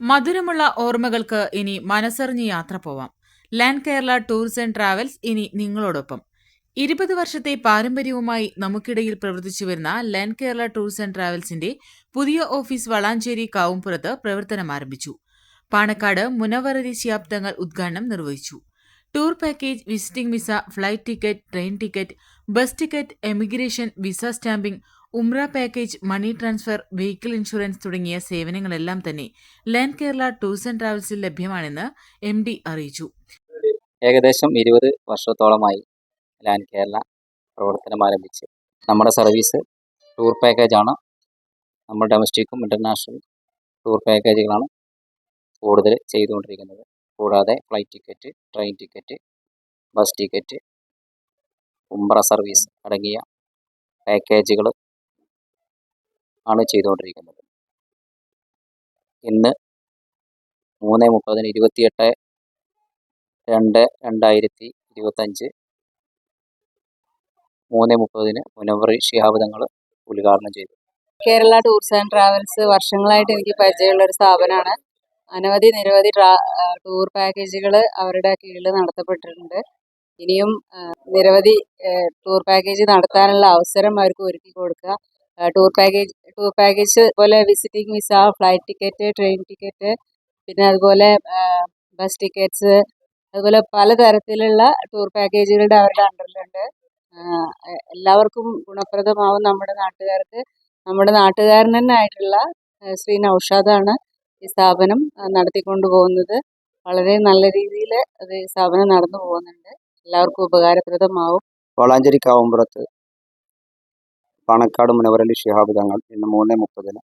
മധുരമുള്ള ഓർമ്മകൾക്ക് ഇനി മനസ്സറിഞ്ഞ് യാത്ര പോവാം. Land Kerala Tours and Travels ഇനി നിങ്ങളോടൊപ്പം. ഇരുപത് വർഷത്തെ പാരമ്പര്യവുമായി നമുക്കിടയിൽ പ്രവർത്തിച്ചു വരുന്ന ലാൻഡ് കേരള ടൂർസ് ആൻഡ് ട്രാവൽസിന്റെ പുതിയ ഓഫീസ് വളാഞ്ചേരി കാവുംപുറത്ത് പ്രവർത്തനം ആരംഭിച്ചു. പാണക്കാട് മുനവറരി ശിയാബ്ദങ്ങൾ ഉദ്ഘാടനം നിർവഹിച്ചു. Tour package visiting visa flight ticket train ticket bus ticket emigration visa stamping ഉംറ package money transfer vehicle insurance തുടങ്ങിയ സേവനങ്ങളെല്ലാം തന്നെ ലാൻഡ് കേരള ടൂർസ് ആൻഡ് ട്രാവൽസിൽ ലഭ്യമാണെന്ന് എം ഡി അറിയിച്ചു. ഏകദേശം ഇരുപത് വർഷത്തോളമായി ലാൻഡ് കേരള പ്രവർത്തനം ആരംഭിച്ച്. നമ്മുടെ സർവീസ് ടൂർ പാക്കേജാണ് നമ്മൾ ഡൊമസ്റ്റിക്കും ഇന്റർനാഷണൽ ടൂർ പാക്കേജുകളാണ് കൂടുതൽ ചെയ്തുകൊണ്ടിരിക്കുന്നത്. കൂടാതെ flight ticket train ticket bus ticket Umrah service അടങ്ങിയ പാക്കേജുകൾ ആണ് ചെയ്തുകൊണ്ടിരിക്കുന്നത്. ഇന്ന് മൂന്ന് മുപ്പതിന് ഇരുപത്തിയെട്ട് രണ്ട് രണ്ടായിരത്തി ഇരുപത്തഞ്ച് മൂന്ന് മുപ്പതിന് മുനവറി ശിഹാബ് ഉദ്ഘാടനം ചെയ്തു. കേരള ടൂർസ് ആൻഡ് ട്രാവൽസ് വർഷങ്ങളായിട്ട് എനിക്ക് പരിചയമുള്ള ഒരു സ്ഥാപനമാണ്. അനവധി നിരവധി ടൂർ പാക്കേജുകൾ അവരുടെ കീഴിൽ നടത്തപ്പെട്ടിട്ടുണ്ട്. ഇനിയും നിരവധി ടൂർ പാക്കേജ് നടത്താനുള്ള അവസരം അവർക്ക് ഒരുക്കി കൊടുക്കുക ടൂർ പാക്കേജ് ടൂർ പാക്കേജ് പോലെ visiting visa flight ticket train ticket പിന്നെ അതുപോലെ ബസ് ടിക്കറ്റ്സ് അതുപോലെ പലതരത്തിലുള്ള ടൂർ പാക്കേജുകളുടെ അവരുടെ അണ്ടറിലുണ്ട്. എല്ലാവർക്കും ഗുണപ്രദമാവും നമ്മുടെ നാട്ടുകാർക്ക്. നമ്മുടെ നാട്ടുകാരൻ തന്നെ ആയിട്ടുള്ള ശ്രീ നൗഷാദാണ് ഈ സ്ഥാപനം നടത്തിക്കൊണ്ടു പോകുന്നത്. വളരെ നല്ല രീതിയിൽ അത് സ്ഥാപനം നടന്നു പോകുന്നുണ്ട്. എല്ലാവർക്കും ഉപകാരപ്രദമാവും. വളാഞ്ചേരി കാവുമ്പുറത്ത് പാണക്കാട് മുനവരലി ശിഹാബ് തങ്ങൾ ഇന്ന് മൂന്ന് മുപ്പതിന്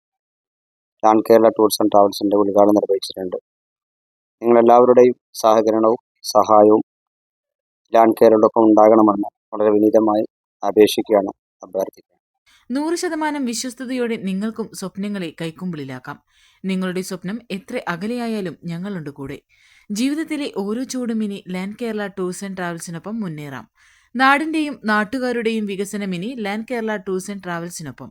ലാൻ കേരള ടൂർസ് ആൻഡ് ട്രാവൽസിന്റെ ഉദ്ഘാടനം നിർവഹിച്ചിട്ടുണ്ട്. നിങ്ങളെല്ലാവരുടെയും സഹകരണവും സഹായവും ലാൻ കേരളയോടൊപ്പം ഉണ്ടാകണമെന്ന് വളരെ വിനീതമായി അപേക്ഷിക്കുകയാണ് അഭ്യർത്ഥിക്കുന്നത്. നൂറ് ശതമാനം വിശ്വസ്തയോടെ നിങ്ങൾക്കും സ്വപ്നങ്ങളെ കൈക്കുമ്പിളിലാക്കാം. നിങ്ങളുടെ സ്വപ്നം എത്ര അകലെയായാലും ഞങ്ങളുണ്ട് കൂടെ. ജീവിതത്തിലെ ഓരോ ചൂടും ഇനി ലാൻഡ് കേരള ടൂർസ് ആൻഡ് ട്രാവൽസിനൊപ്പം മുന്നേറാം. നാടിന്റെയും നാട്ടുകാരുടെയും വികസനം ഇനി ലാൻഡ് കേരള ടൂർസ് ആൻഡ് ട്രാവൽസിനൊപ്പം.